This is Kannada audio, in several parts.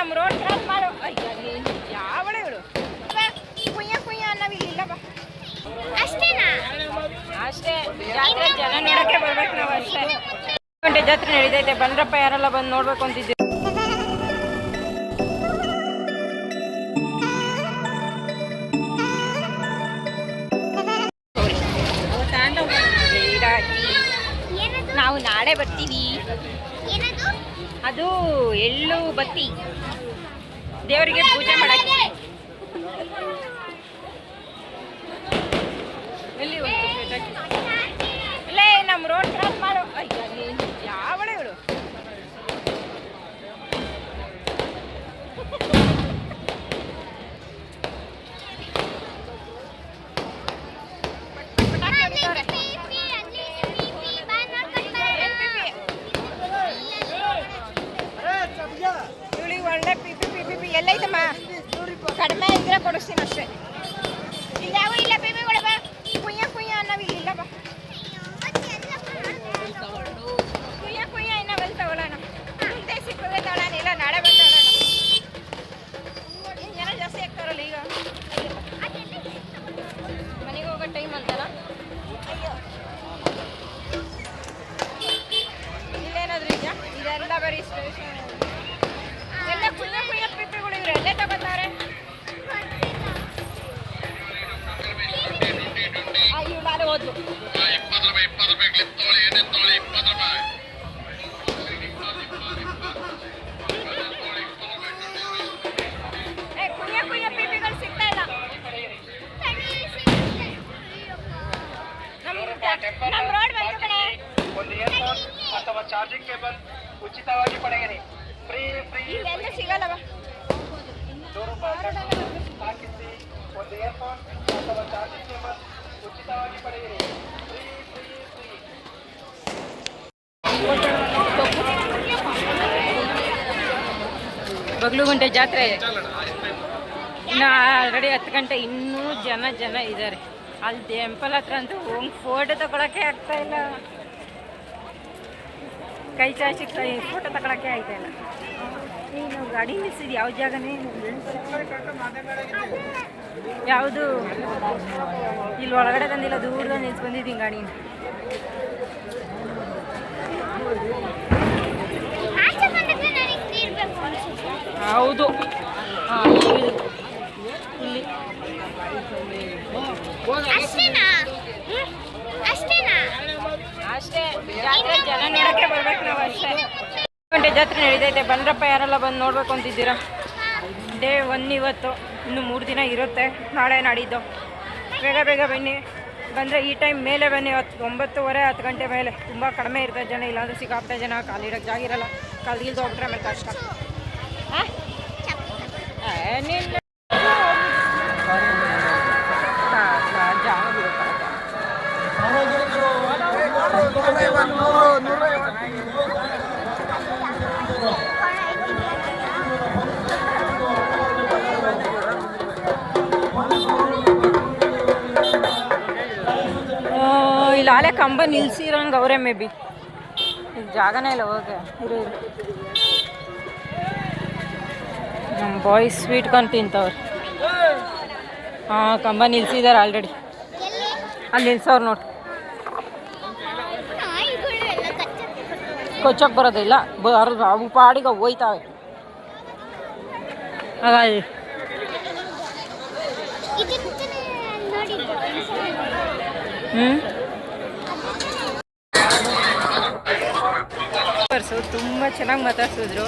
ನಮ್ಮ ರೋಡ್ ಕ್ರಾಸ್ ಮಾಡು ಯಾವಳ ಇವಳು ಕುಯ್ಯ ಕುಯ್ಯ ಇಲ್ಲಿಲ್ಲ ಬಾ. ಅಷ್ಟೇನಾ? ಅಷ್ಟೇ ಜಾತ್ರೆ ಜನ ನೋಡಕ್ಕೆ ಬರ್ಬೇಕು ನಾವು ಅಷ್ಟೇ. ಗಂಟೆ ಜಾತ್ರೆ ನಡೀತೈತೆ ಬಂದ್ರಪ್ಪ ಯಾರೆಲ್ಲ ಬಂದು ನೋಡ್ಬೇಕು ಅಂತಿದ್ದೆ ನಾವು ನಾಳೆ ಬರ್ತೀವಿ. ಅದು ಎಳ್ಳು ಬತ್ತಿ. ದೇವರಿಗೆ ಪೂಜೆ ಮಾಡಕ್ಕೆ ಎಲ್ಲಿ ಹೋಗ್ತೀವಿ ಪೇಟೆಗೆ? ಇಲ್ಲೇ ನಮ್ಮ ರೋಡ್ ಕ್ರಾಸ್ ಮಾಡು ಅಯ್ಯ ನೀನು ಯಾವಳ ಇವಳು ಇವಳಿಗೆ ಒಳ್ಳೆ ಪಿಪಿ ಪಿಪಿ ಪಿ ಎಲ್ಲೈತಮ್ಮ ಕಡಿಮೆ ಇದ್ರೆ ಕೊಡಿಸ್ತೀನಿ ಅಷ್ಟೇ. ಇಲ್ಲಿ ಯಾವ ಇಲ್ಲ ಪಿಪಿಗಳು ಬಾ. ಕುಯ್ಯ ಕುಯ್ಯ ಅನ್ನೋದು ಇಲ್ಲಿಲ್ಲ ಬಾ. ಕುಯ್ಯ ಕುಯ್ಯ, ಇನ್ನ ಬಂದು ತಗೊಳ್ಳೋಣ ಮುಂದೆ ತಗೊಳ್ಳೋಣ ಇಲ್ಲ ನಾಳೆ ಬಂದು ತಗೊಳ್ಳೋಣ ಜನ ಜಾಸ್ತಿ ಆಗ್ತಾರಲ್ಲ ಈಗ. ಮನೆಗೆ ಹೋಗೋ ಟೈಮ್ ಅಂತಲ್ಲ. ಅಯ್ಯೋ ಇಲ್ಲೇನಾದ್ರೂ ಇದೆಲ್ಲ ಬರೀ ಸ್ಟೇಷನ್ ಒಂದು ಇಯರ್ಫೋನ್ ಅಥವಾ ಚಾರ್ಜಿಂಗ್ ಕೇಬಲ್ ಉಚಿತವಾಗಿ ಪಡೆಯಿರಿ ಫ್ರೀ ಫ್ರೀ ಇಲ್ಲೆಲ್ಲ ಸಿಗಲ್ಲವ ನೂರು ರೂಪಾಯಿ ಹಾಕಿಸಿ ಒಂದು ಇಯರ್ಫೋನ್ ಅಥವಾ ಚಾರ್ಜಿಂಗ್ ಕೇಬಲ್ ಬಗ್ಲುಗುಂಟೆ ಜಾತ್ರೆ. ಇನ್ನು ಆಲ್ರೆಡಿ ಹತ್ತು ಗಂಟೆ, ಇನ್ನೂ ಜನ ಜನ ಇದ್ದಾರೆ ಅಲ್ಲಿ ಟೆಂಪಲ್ ಹತ್ರ ಅಂತೂ ಹೋಗಿ ಫೋಟೋ ತಗೊಳಕ್ಕೆ ಆಗ್ತಾ ಇಲ್ಲ. ಕೈ ಚಾಚಿ ಫೋಟೋ ತಗೊಳಕ್ಕೆ ಆಗ್ತಾ ಇಲ್ಲ. ನೀನು ಗಾಡಿ ನಿಲ್ಸಿದ್ ಯಾವ ಜಾಗನೇ ಯಾವುದು? ಇಲ್ಲಿ ಒಳಗಡೆ ತಂದಿಲ್ಲ ದೂರದ ನಿಲ್ಸಿ ಬಂದಿದ್ದೀನಿ ಗಾಡಿ ಹೌದು. ಇಲ್ಲಿ. ಅಷ್ಟೇ. ಜಾತ್ರೆ ಜನ ನೋಡಕ್ಕೆ ಬರ್ಬೇಕು ನಾವು ಅಷ್ಟೇ ಜಾತ್ರೆ ನಡೀತೈತೆ ಬಂದ್ರಪ್ಪ, ಯಾರೆಲ್ಲ ಬಂದು ನೋಡ್ಬೇಕು ಅಂತಿದ್ದೀರಾ? ಡೇ ಒನ್ ಇವತ್ತು. ಇನ್ನು ಮೂರು ದಿನ ಇರುತ್ತೆ. ನಾಳೆ ನಾಡಿದ್ದು. ಬೇಗ ಬೇಗ ಬನ್ನಿ. ಬಂದರೆ ಈ ಟೈಮ್ ಮೇಲೆ ಬನ್ನಿ. ಹತ್ತು ಒಂಬತ್ತುವರೆ, ಹತ್ತು ಗಂಟೆ ಮೇಲೆ. ತುಂಬ ಕಡಿಮೆ ಇರ್ತದೆ ಜನ. ಇಲ್ಲಾಂದ್ರೆ ಸಿಕ್ಕಾಗ್ತದೆ ಜನ ಕಾಲಿಡೋಕ್ಕೆ ಜಾಗ ಇರಲ್ಲ. ಕಾಲ್ಗಿಲ್ದು ಹೋಗ್ಬಿಟ್ರೆ ಆಮೇಲೆ ಕಷ್ಟ. ಜಾಗ ಆಲೆ ಕಂಬ ನಿಲ್ಸಿರಂಗೆ ಅವರೇ ಮೇ ಬಿ. ಜಾಗನೇ ಇಲ್ಲ ಹೋಗ ಇರು ಇರು. ನಮ್ಮ ಬಾಯ್ಸ್ ಸ್ವೀಟ್ ಕಾರ್ನ್ ತಿಂತವ್ರು. ಹಾಂ, ಕಂಬ ನಿಲ್ಸಿದ್ದಾರೆ ಆಲ್ರೆಡಿ ಅಲ್ಲಿ ನಿಲ್ಸವ್ರು ನೋಡಿ. ಕೊಚ್ಚಕ್ಕೆ ಬರೋದಿಲ್ಲ ಬರ್ ಅವು ಪಾಡಿಗೆ ಹೋಯ್ತಾವೆ. ಹಾಗಾಗಿ. ಹ್ಞೂ ಸರ್ಸು ತುಂಬ ಚೆನ್ನಾಗಿ ಮಾತಾಡ್ಸಿದ್ರು.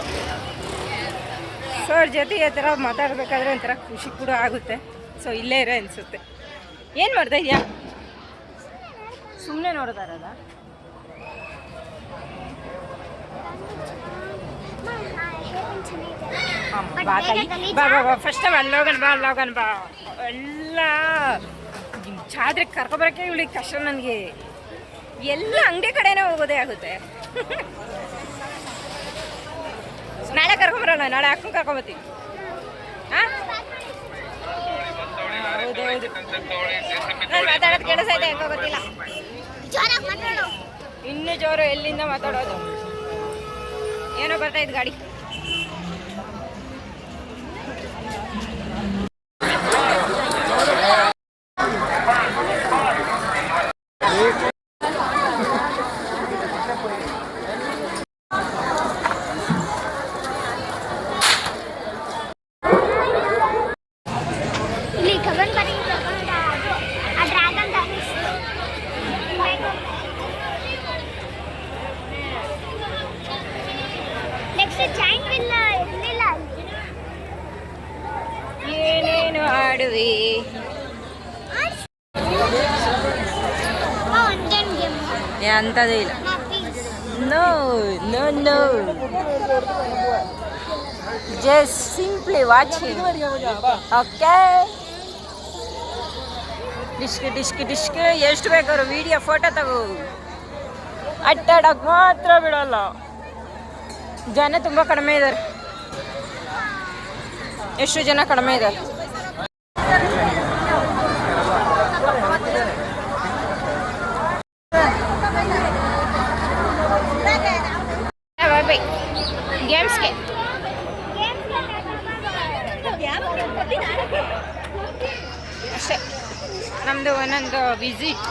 ಸೊ ಅವ್ರ ಜೊತೆ ಈ ಥರ ಮಾತಾಡಬೇಕಾದ್ರೆ ಒಂಥರ ಖುಷಿ ಕೂಡ ಆಗುತ್ತೆ. ಸೊ ಇಲ್ಲೇ ಇರೋ ಅನಿಸುತ್ತೆ. ಏನು ಮಾಡ್ತಾ ಇದೆಯಾ? ಸುಮ್ಮನೆ ನೋಡ್ತಾ ಇರೋದಾ? ಅಮ್ಮ, ಬಾ. ಬಾ ಬಾ ಫಸ್ಟ್ ಟೈಮ್ ಅಲ್ಲಿ ಹೋಗೋಣ ಬಾ ಅಲ್ಲೋಗನ್ ಬಾ. ಎಲ್ಲ ಚಾದ್ರೆ ಕರ್ಕೊಬರಕ್ಕೆ ಇವಳಿಗೆ ಕಷ್ಟ ನನಗೆ. ಎಲ್ಲ ಅಂಗಡಿ ಕಡೆನೇ ಹೋಗೋದೇ ಆಗುತ್ತೆ. ನಾಳೆ ಕರ್ಕೊಂಬರೋಣ ನಾಳೆ ಅಕ್ಕನ ಕರ್ಕೊಂಬತ್ತೀವಿ ಹಾಂ? ಹೌದು ಹೌದು. ನಾನು ಮಾತಾಡೋದು ಹೆಂಗೋ ಗೊತ್ತಿಲ್ಲ. ಇನ್ನೂ ಜೋರು ಎಲ್ಲಿಂದ ಮಾತಾಡೋದು? ಏನೋ ಬರ್ತಾ ಇದ್ ಗಾಡಿ. ಏನೇನು ಆಡುವೆ ಒಂದೇನು ಗೇಮ್ ಏ ಅಂಥದ್ದೇ ಇಲ್ಲ ಹ್ಯಾಪೀಸ್ no no no just simply watching okay disk disk disk ಎಷ್ಟು ಬೇಕಾದ್ರು ವಿಡಿಯೋ ಫೋಟೋ ತಗೋ ಅಟ್ಟಾಡಕ್ಕೆ ಮಾತ್ರ ಬಿಡಲ್ಲ ಜನ ತುಂಬ ಕಡಿಮೆ ಇದ್ದಾರೆ ಎಷ್ಟು ಜನ ಕಡಿಮೆ ಇದ್ದಾರೆ ಗೇಮ್ಸ್ಗೆ ಅಷ್ಟೇ. ನಮ್ಮದು ಒಂದೊಂದು ವಿಸಿಟ್